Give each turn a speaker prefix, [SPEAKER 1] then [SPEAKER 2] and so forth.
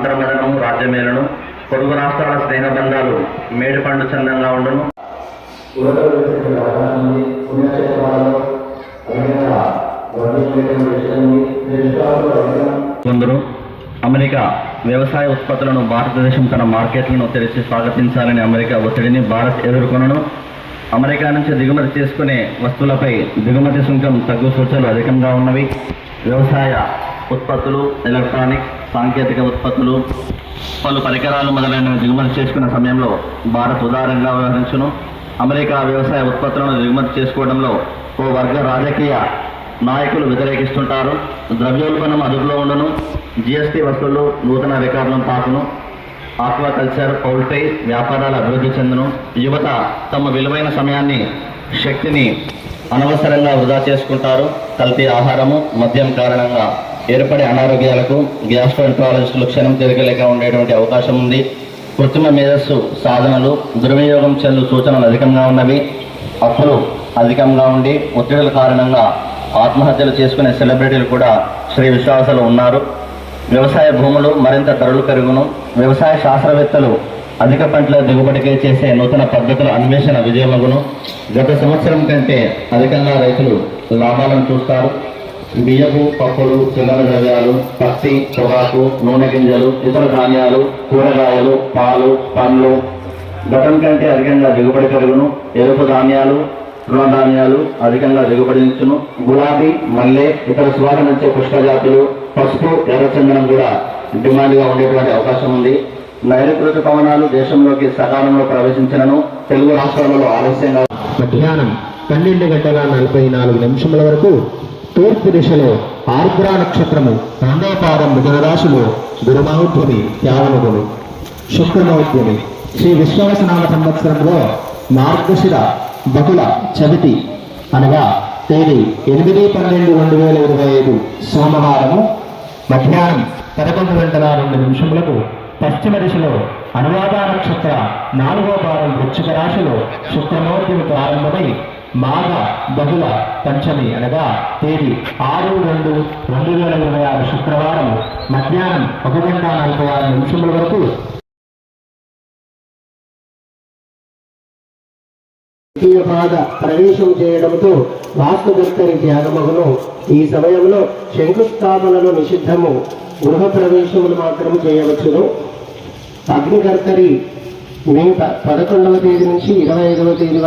[SPEAKER 1] అంతర్మదనము రాజ్యమేలను పొరుగు రాష్ట్రాల స్నేహబంధాలు మేడిపండు చందంగా ఉండును. కొందరు అమెరికా వ్యవసాయ ఉత్పత్తులను భారతదేశం తన మార్కెట్లను తెరిచి స్వాగతించాలని అమెరికా ఒత్తిడిని భారత్ ఎదుర్కొనను. అమెరికా నుంచి దిగుమతి చేసుకునే వస్తువులపై దిగుమతి సుంకం తగ్గు సూచనలు అధికంగా ఉన్నవి. వ్యవసాయ ఉత్పత్తులు ఎలక్ట్రానిక్ సాంకేతిక ఉత్పత్తులు పలు పరికరాలు మొదలైనవి దిగుమతి చేసుకున్న సమయంలో భారత్ ఉదారంగా వ్యవహరించును. అమెరికా వ్యవసాయ ఉత్పత్తులను దిగుమతి చేసుకోవడంలో ఓ వర్గ రాజకీయ నాయకులు వ్యతిరేకిస్తుంటారు. ద్రవ్యోల్బణం అదుపులో ఉండను. జిఎస్టీ వసూళ్ళు నూతన రికార్డులను తాకును. ఆక్వాకల్చర్ పౌల్ట్రీ వ్యాపారాల అభివృద్ధి చెందును. యువత తమ విలువైన సమయాన్ని శక్తిని అనవసరంగా వృధా చేసుకుంటారు. కల్తీ ఆహారము మద్యం కారణంగా ఏర్పడే అనారోగ్యాలకు గ్యాస్ట్రోఎంట్రాలజిస్టులు క్షణం తిరగలేక ఉండేటువంటి అవకాశం ఉంది. కృత్రిమ మేధస్సు సాధనలు దుర్వినియోగం చెందు సూచనలు అధికంగా ఉన్నవి. అప్పులు అధికంగా ఉండి ఒత్తిడుల కారణంగా ఆత్మహత్యలు చేసుకునే సెలబ్రిటీలు కూడా శ్రీ విశ్వాసలు ఉన్నారు. వ్యవసాయ భూములు మరింత ధరలు పెరుగును. వ్యవసాయ శాస్త్రవేత్తలు అధిక పంటల దిగుబడికి చేసే నూతన పద్ధతుల అన్వేషణ విజయమగును. గత సంవత్సరం కంటే అధికంగా రైతులు లాభాలను చూస్తారు. బియ్యపు పప్పులు చిల్లర ద్రవ్యాలు పత్తి పొగాకు నూనె గింజలు ఇతర ధాన్యాలు కూరగాయలు పాలు పండ్లు. గతం కంటే అధికంగా దిగుబడి పెరుగును ఎరుపు ధాన్యాలు తృణధాన్యాలు అధికంగా దిగుబడించును గులాబీ మల్లె ఇతర సువాసనిచ్చే పుష్పజాతులు పసుపు ఎర్రచందనం కూడా డిమాండ్గా ఉండేటువంటి అవకాశం ఉంది. నైరుతి పవనాలు దేశంలోకి సకాలంలో ప్రవేశించినను తెలుగు రాష్ట్రాలలో ఆలస్యంగా
[SPEAKER 2] మధ్యాహ్నం పన్నెండు గంటల నలభై నాలుగు నిమిషముల వరకు తూర్పు దిశలో ఆర్ద్ర నక్షత్రము రెండవ పాదం మిథున రాశిలో దుర్మహోద్యమి త్యాగముగును శుక్రమహోద్యమి శ్రీ విశ్వాసనామ సంవత్సరంలో మార్గశిర బహుళ చవితి అనగా తేదీ ఎనిమిది పన్నెండు రెండు వేల ఇరవై ఐదు సోమవారము మధ్యాహ్నం పదకొండు గంటల రెండు నిమిషములకు పశ్చిమ దిశలో అనువాద నక్షత్ర నాలుగో వారం వృశ్చిక రాశిలో శుక్రమూర్తిని ప్రారంభమై మాఘ బహుళ పంచమి అనగా తేదీ ఆరు రెండు రెండు వేల ఇరవై ఆరు శుక్రవారం మధ్యాహ్నం ఒక గంట నలభై ఆరు నిమిషముల వరకు. ద్వితీయ పాద ప్రవేశం చేయడంతో వాస్తుదత్తరి త్యాగమగును. ఈ సమయంలో శంకుస్థాపనలు నిషిద్ధము. గృహ ప్రవేశములు మాత్రం చేయవచ్చును. అగ్నికర్తరి మే పదకొండవ తేదీ నుంచి ఇరవై ఐదవ తేదీ